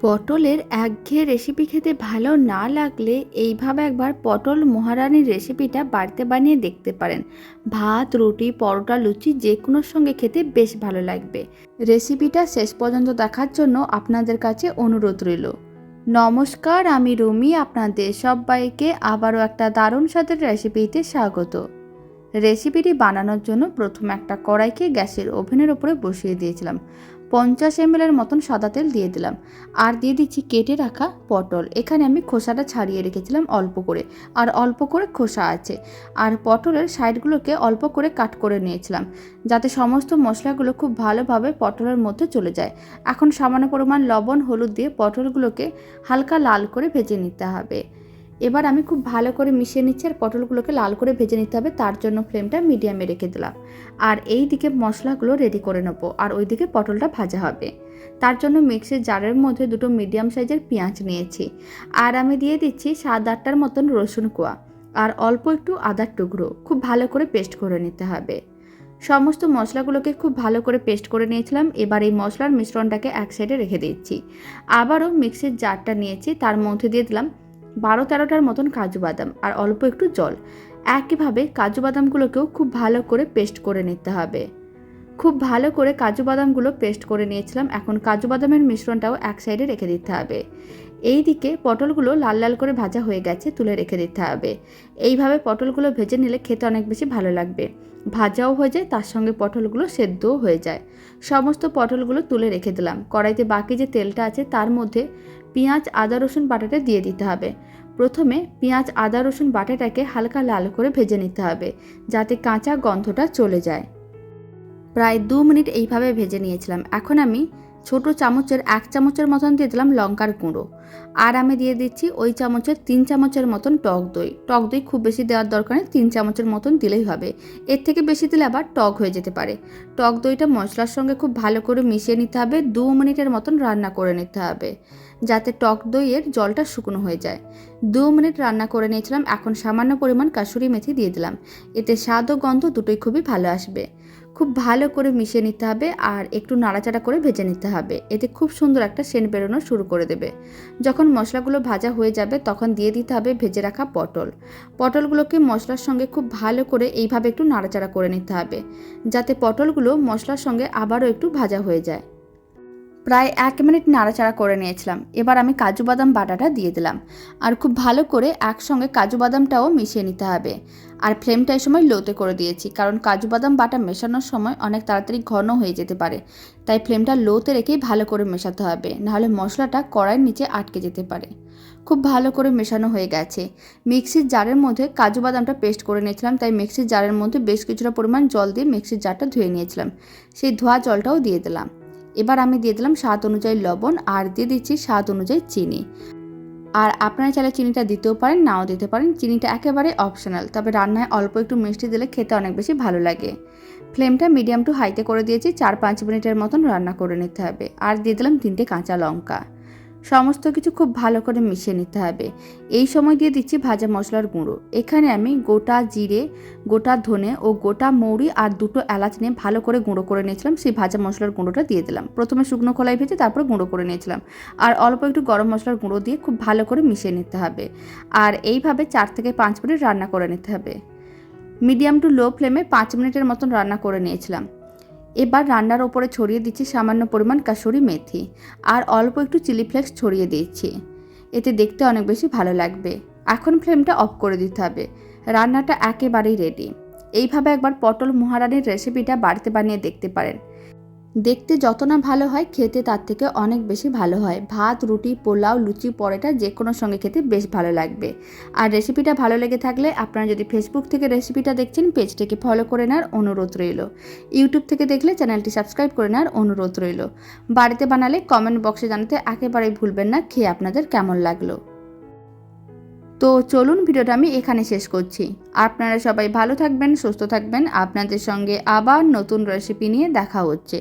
পটলের একঘেয়ে রেসিপি খেতে ভালো না লাগলে এইভাবে একবার পটল মহারানির রেসিপিটা বাড়িতে বানিয়ে দেখতে পারেন। ভাত, রুটি, পরোটা, লুচি যে কোনোর সঙ্গে খেতে বেশ ভালো লাগবে। রেসিপিটা শেষ পর্যন্ত দেখার জন্য আপনাদের কাছে অনুরোধ রইল। নমস্কার, আমি রুমি, আপনাদের সবাইকে আবারও একটা দারুণ স্বাদের রেসিপিতে স্বাগত। রেসিপিটি বানানোর জন্য প্রথমে একটা কড়াইকে গ্যাসের ওভেনের উপরে বসিয়ে দিয়েছিলাম। পঞ্চাশ এম এমএলের মতন সাদা তেল দিয়ে দিলাম। আর দিয়ে দিচ্ছি কেটে রাখা পটল। এখানে আমি খোসাটা ছাড়িয়ে রেখেছিলাম অল্প করে। আর অল্প করে খোসা আছে। আর পটলের সাইডগুলোকে অল্প করে কাট করে নিয়েছিলাম, যাতে সমস্ত মশলাগুলো খুব ভালোভাবে পটলের মধ্যে চলে যায়। এখন সামান্য পরিমাণ লবণ, হলুদ দিয়ে পটলগুলোকে হালকা লাল করে ভেজে নিতে হবে। এবার আমি খুব ভালো করে মিশিয়ে নিচ্ছি আর পটলগুলোকে লাল করে ভেজে নিতে হবে, তার জন্য ফ্লেমটা মিডিয়ামে রেখে দিলাম। আর এই দিকে মশলাগুলো রেডি করে নেব, আর ওই দিকে পটলটা ভাজা হবে। তার জন্য মিক্সির জারের মধ্যে দুটো মিডিয়াম সাইজের পেঁয়াজ নিয়েছি। আর আমি দিয়ে দিচ্ছি সাত আটটার মতন রসুন কোয়া, আর অল্প একটু আদার টুকরো, খুব ভালো করে পেস্ট করে নিতে হবে। সমস্ত মশলাগুলোকে খুব ভালো করে পেস্ট করে নিয়েছিলাম, এবার এই মশলার মিশ্রণটাকে এক সাইডে রেখে দিচ্ছি। আবারও মিক্সির জারটা নিয়েছি, তার মধ্যে দিয়ে দিলাম বারো তেরোটার মতন কাজু বাদাম আর অল্প একটু জল। একইভাবে কাজু বাদামগুলোকেও খুব ভালো করে পেস্ট করে নিতে হবে। খুব ভালো করে কাজু বাদামগুলো পেস্ট করে নিয়েছিলাম, এখন কাজু বাদামের মিশ্রণটাও এক সাইডে রেখে দিতে হবে। এই দিকে পটলগুলো লাল লাল করে ভাজা হয়ে গেছে, তুলে রেখে দিতে হবে। এইভাবে পটলগুলো ভেজে নিলে খেতে অনেক বেশি ভালো লাগবে। ভাজাও হয়ে যায়, তার সঙ্গে পটলগুলো সেদ্ধও হয়ে যায়। সমস্ত পটলগুলো তুলে রেখে দিলাম। কড়াইতে বাকি যে তেলটা আছে, তার মধ্যে পেঁয়াজ, আদা, রসুন বাটাটা দিয়ে দিতে হবে। প্রথমে পেঁয়াজ, আদা, রসুন বাটাটাকে হালকা লাল করে ভেজে নিতে হবে, যাতে কাঁচা গন্ধটা চলে যায়। প্রায় দু মিনিট এইভাবে ভেজে নিয়েছিলাম। এখন আমি ছোট চামচের এক চামচের মতন দিয়ে দিলাম লঙ্কার গুঁড়ো। আর আমি দিয়ে দিচ্ছি ওই চামচের তিন চামচের মতন টক দই। টক দই খুব বেশি দেওয়ার দরকার নেই, তিন চামচের মতন দিলেই হবে। এর থেকে বেশি দিলে আবার টক হয়ে যেতে পারে। টক দইটা মশলার সঙ্গে খুব ভালো করে মিশিয়ে নিতে হবে, দু মিনিটের মতন রান্না করে নিতে হবে, যাতে টক দইয়ের জলটা শুকনো হয়ে যায়। দু মিনিট রান্না করে নিয়েছিলাম, এখন সামান্য পরিমাণ কাসুরি মেথি দিয়ে দিলাম। এতে স্বাদ ও গন্ধ দুটোই খুবই ভালো আসবে। খুব ভালো করে মিশিয়ে নিতে হবে আর একটু নাড়াচাড়া করে ভেজে নিতে হবে। এতে খুব সুন্দর একটা সেন বেরোনো শুরু করে দেবে। যখন মশলাগুলো ভাজা হয়ে যাবে, তখন দিয়ে দিতে হবে ভেজে রাখা পটল। পটলগুলোকে মশলার সঙ্গে খুব ভালো করে এইভাবে একটু নাড়াচাড়া করে নিতে হবে, যাতে পটলগুলো মশলার সঙ্গে আবারও একটু ভাজা হয়ে যায়। প্রায় এক মিনিট নাড়াচাড়া করে নিয়েছিলাম। এবার আমি কাজু বাদাম বাটাটা দিয়ে দিলাম। আর খুব ভালো করে একসঙ্গে কাজু বাদামটাও মিশিয়ে নিতে হবে। আর ফ্লেমটা এই সময় লোতে করে দিয়েছি, কারণ কাজু বাদাম বাটা মেশানোর সময় অনেক তাড়াতাড়ি ঘন হয়ে যেতে পারে। তাই ফ্লেমটা লোতে রেখেই ভালো করে মেশাতে হবে, নাহলে মশলাটা কড়াইয়ের নিচে আটকে যেতে পারে। খুব ভালো করে মেশানো হয়ে গেছে। মিক্সির জারের মধ্যে কাজু বাদামটা পেস্ট করে নিয়েছিলাম, তাই মিক্সির জারের মধ্যে বেশ কিছুটা পরিমাণ জল দিয়ে মিক্সির জারটা ধুয়ে নিয়েছিলাম। সেই ধোয়া জলটাও দিয়ে দিলাম। এবার আমি দিয়ে দিলাম স্বাদ অনুযায়ী লবণ আর দিয়ে দিচ্ছি স্বাদ অনুযায়ী চিনি। আর আপনারা চাইলে চিনিটা দিতেও পারেন, নাও দিতে পারেন। চিনিটা একেবারে অপশনাল তবে রান্নায় অল্প একটু মিষ্টি দিলে খেতে অনেক বেশি ভালো লাগে। ফ্লেমটা মিডিয়াম টু হাইতে করে দিয়েছি, চার পাঁচ মিনিটের মতন রান্না করে নিতে হবে। আর দিয়ে দিলাম তিনটে কাঁচা লঙ্কা। সমস্ত কিছু খুব ভালো করে মিশিয়ে নিতে হবে। এই সময় দিয়ে দিচ্ছি ভাজা মশলার গুঁড়ো। এখানে আমি গোটা জিরে, গোটা ধনে ও গোটা মৌরি আর দুটো এলাচ নিয়ে ভালো করে গুঁড়ো করে নিয়েছিলাম। সেই ভাজা মশলার গুঁড়োটা দিয়ে দিলাম। প্রথমে শুকনো খোলাই ভেজে তারপর গুঁড়ো করে নিয়েছিলাম। আর অল্প একটু গরম মশলার গুঁড়ো দিয়ে খুব ভালো করে মিশিয়ে নিতে হবে। আর এইভাবে চার থেকে পাঁচ মিনিট রান্না করে নিতে হবে। মিডিয়াম টু লো ফ্লেমে পাঁচ মিনিটের মতন রান্না করে নিয়েছিলাম। এবার রান্নার ওপরে ছড়িয়ে দিচ্ছি সামান্য পরিমাণ কাসুরি মেথি আর অল্প একটু চিলি ফ্লেক্স ছড়িয়ে দিয়েছি এতে দেখতে অনেক বেশি ভালো লাগবে। এখন ফ্লেমটা অফ করে দিতে হবে। রান্নাটা একেবারেই রেডি এইভাবে একবার পটল মহারানির রেসিপিটা বাড়িতে বানিয়ে দেখতে পারেন। দেখতে যত না ভালো হয়, খেতে তার থেকে অনেক বেশি ভালো হয়। ভাত, রুটি, পোলাও, লুচি, পরোটা যে কোনো সঙ্গে খেতে বেশ ভালো লাগবে। আর রেসিপিটা ভালো লেগে থাকলে আপনারা যদি ফেসবুক থেকে রেসিপিটা দেখছেন, পেজটিকে ফলো করে নেওয়ার অনুরোধ রইল। ইউটিউব থেকে দেখলে চ্যানেলটি সাবস্ক্রাইব করে নেওয়ার অনুরোধ রইল। বাড়িতে বানালে কমেন্ট বক্সে জানাতে একেবারেই ভুলবেন না, খেয়ে আপনাদের কেমন লাগল। তো চলুন ভিডিওটা আমি এখানে শেষ করছি। আপনারা সবাই ভালো থাকবেন, সুস্থ থাকবেন। আপনাদের সঙ্গে আবার নতুন রেসিপি নিয়ে দেখা হচ্ছে।